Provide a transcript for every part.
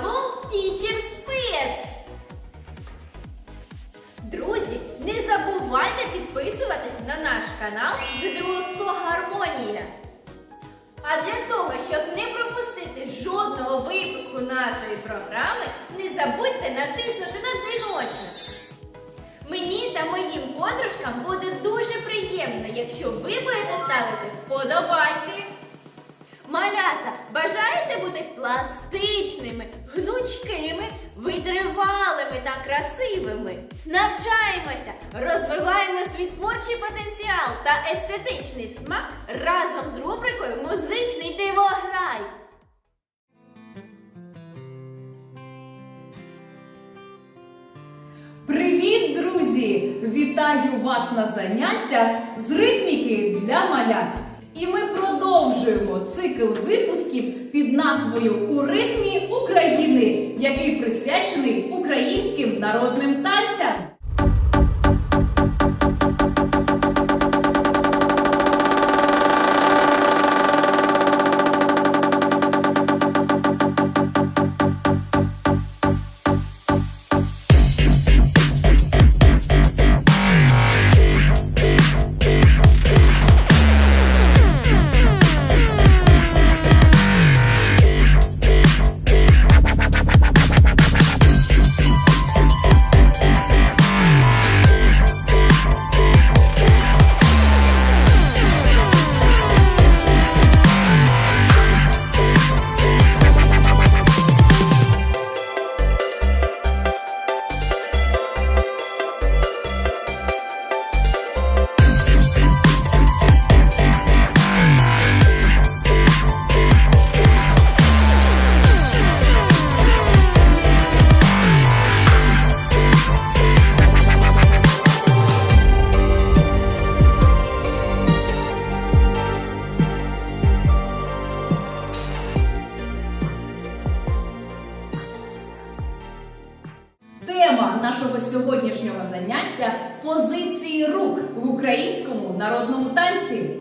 Hello Teacher's Pet! Друзі, не забувайте підписуватись на наш канал 100 Гармонія. А для того, щоб не пропустити жодного випуску нашої програми, не забудьте натиснути на дзвіночок. Мені та моїм подружкам буде дуже приємно, якщо ви будете ставити вподобайки. Малята, бажаєте бути пластичними, гнучкими, витривалими та красивими? Навчаємося, розвиваємо свій творчий потенціал та естетичний смак разом з рубрикою Музичний дивограй. Привіт, друзі! Вітаю вас на заняттях з ритміки для малят. І ми продовжуємо цикл випусків під назвою У ритмі України, який присвячений українським народним танцям. Тема нашого сьогоднішнього заняття позиції рук в українському народному танці.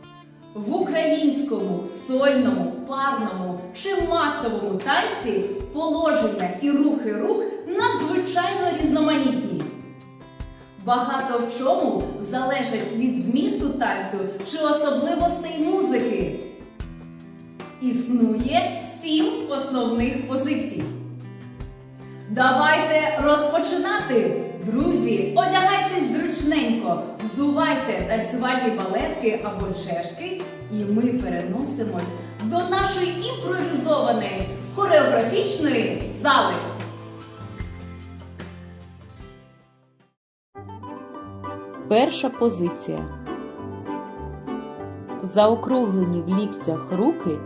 В українському сольному, парному чи масовому танці положення і рухи рук надзвичайно різноманітні. Багато в чому залежать від змісту танцю чи особливостей музики. Існує сім основних позицій. Давайте розпочинати! Друзі, одягайтесь зручненько, взувайте танцювальні балетки або чешки, і ми переносимось до нашої імпровізованої хореографічної зали. Перша позиція. Заокруглені в ліктях руки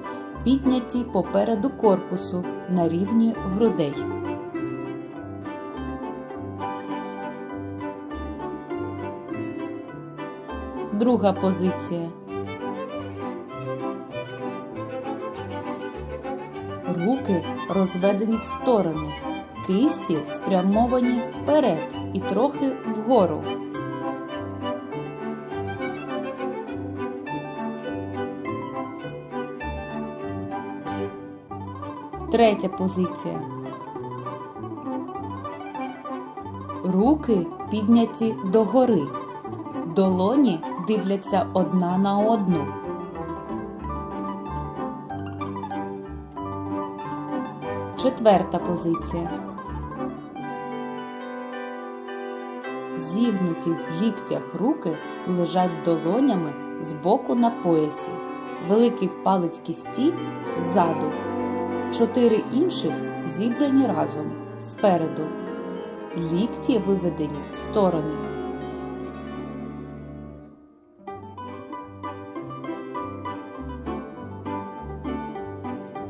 підняті попереду корпусу на рівні грудей. Друга позиція. Руки розведені в сторони, кисті спрямовані вперед і трохи вгору. Третя позиція. Руки підняті догори. Долоні дивляться одна на одну. Четверта позиція. Зігнуті в ліктях руки лежать долонями з боку на поясі. Великий палець кісті ззаду. Чотири інших зібрані разом спереду. Лікті виведені в сторони.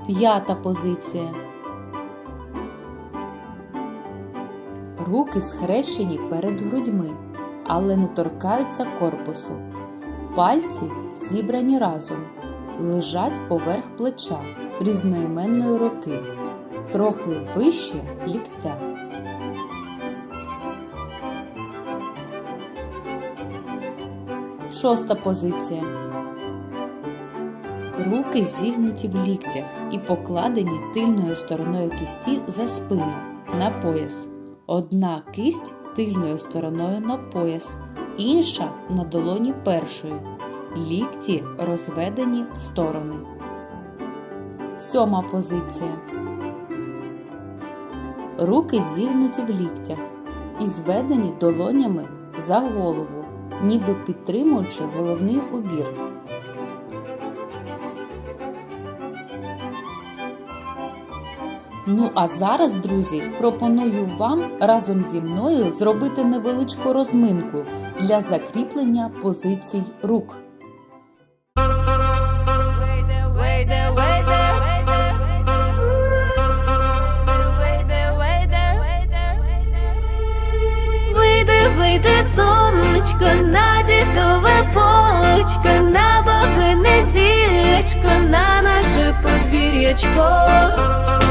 П'ята позиція. Руки схрещені перед грудьми, але не торкаються корпусу. Пальці зібрані разом, лежать поверх плеча різноіменної руки, трохи вище ліктя. Шоста позиція. Руки зігнуті в ліктях і покладені тильною стороною кисті за спину на пояс. Одна кисть тильною стороною на пояс, інша на долоні першої. Лікті розведені в сторони. Сьома позиція. Руки зігнуті в ліктях і зведені долонями за голову, ніби підтримуючи головний убір. Ну а зараз, друзі, пропоную вам разом зі мною зробити невеличку розминку для закріплення позицій рук. Вийде, сонечко на дідове полечко, на бабине зілечко, на наше подвір'ячко.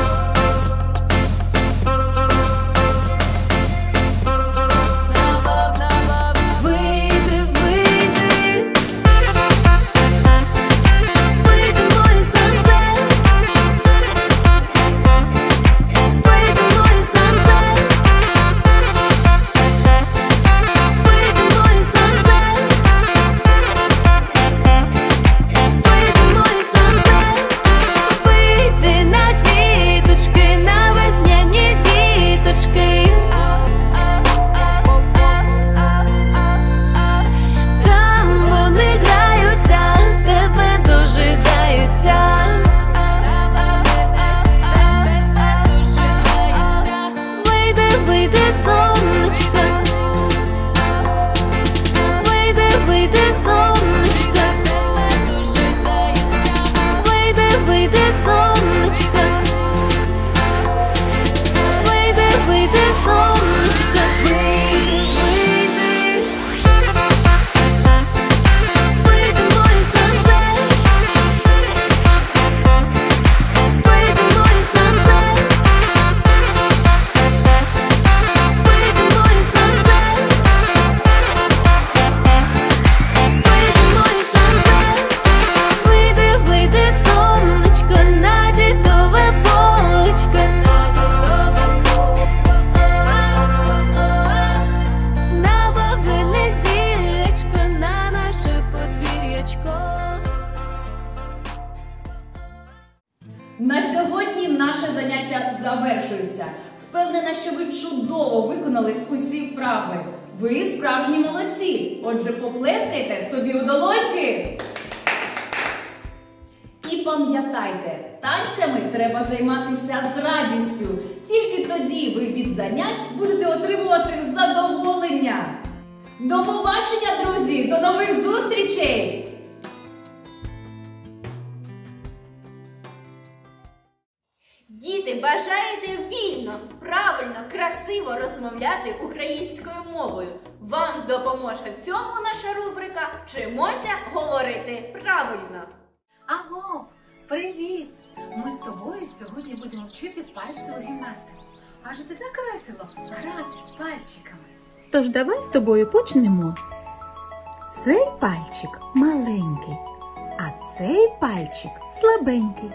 Отже, поплескайте собі у долоньки. І пам'ятайте, танцями треба займатися з радістю. Тільки тоді ви від занять будете отримувати задоволення. До побачення, друзі! До нових зустрічей! Діти, бажаєте вільно, правильно, красиво розмовляти українською мовою. Вам допоможе в цьому наша рубрика Вчимося говорити правильно. Аго, привіт! Ми з тобою сьогодні будемо вчити пальцеву гімнастику. Адже це так весело грати з пальчиками. Тож давай з тобою почнемо. Цей пальчик маленький, а цей пальчик слабенький,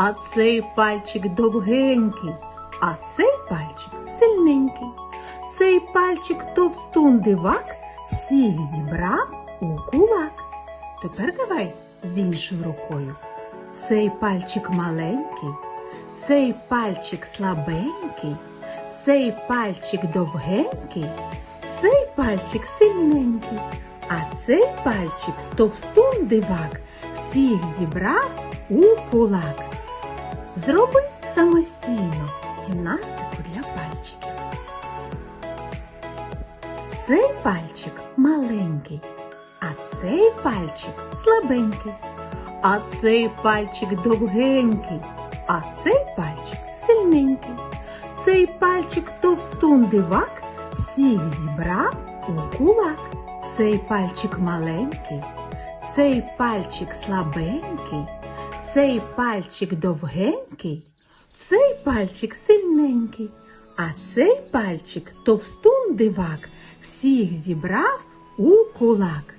а цей пальчик довгенький, а цей пальчик сильненький. Цей пальчик товстун дивак всіх зібрав у кулак. Тепер давай з іншою рукою. Цей пальчик маленький, цей пальчик слабенький, цей пальчик довгенький, цей пальчик сильненький, а цей пальчик товстун дивак всіх зібрав у кулак. Зроби самостійно гімнастику для пальчиків. Цей пальчик маленький, а цей пальчик слабенький, а цей пальчик довгенький, а цей пальчик сильненький. Цей пальчик товстун дивак всіх зібрав у кулак. Цей пальчик маленький, цей пальчик слабенький, цей пальчик довгенький, цей пальчик сильненький, а цей пальчик товстун дивак всіх зібрав у кулак.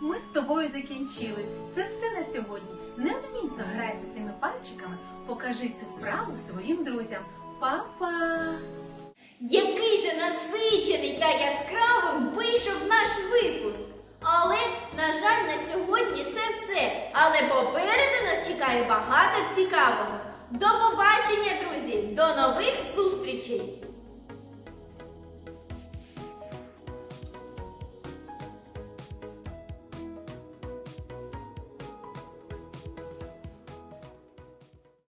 ми з тобою закінчили. Це все на сьогодні. Невмітно грайся своїми пальчиками, покажи цю вправу своїм друзям. Па-па! Який же насичений та яскравим вийшов наш випуск. Але, на жаль, на сьогодні це все. Але попереду нас чекає багато цікавого. До побачення, друзі! До нових зустрічей!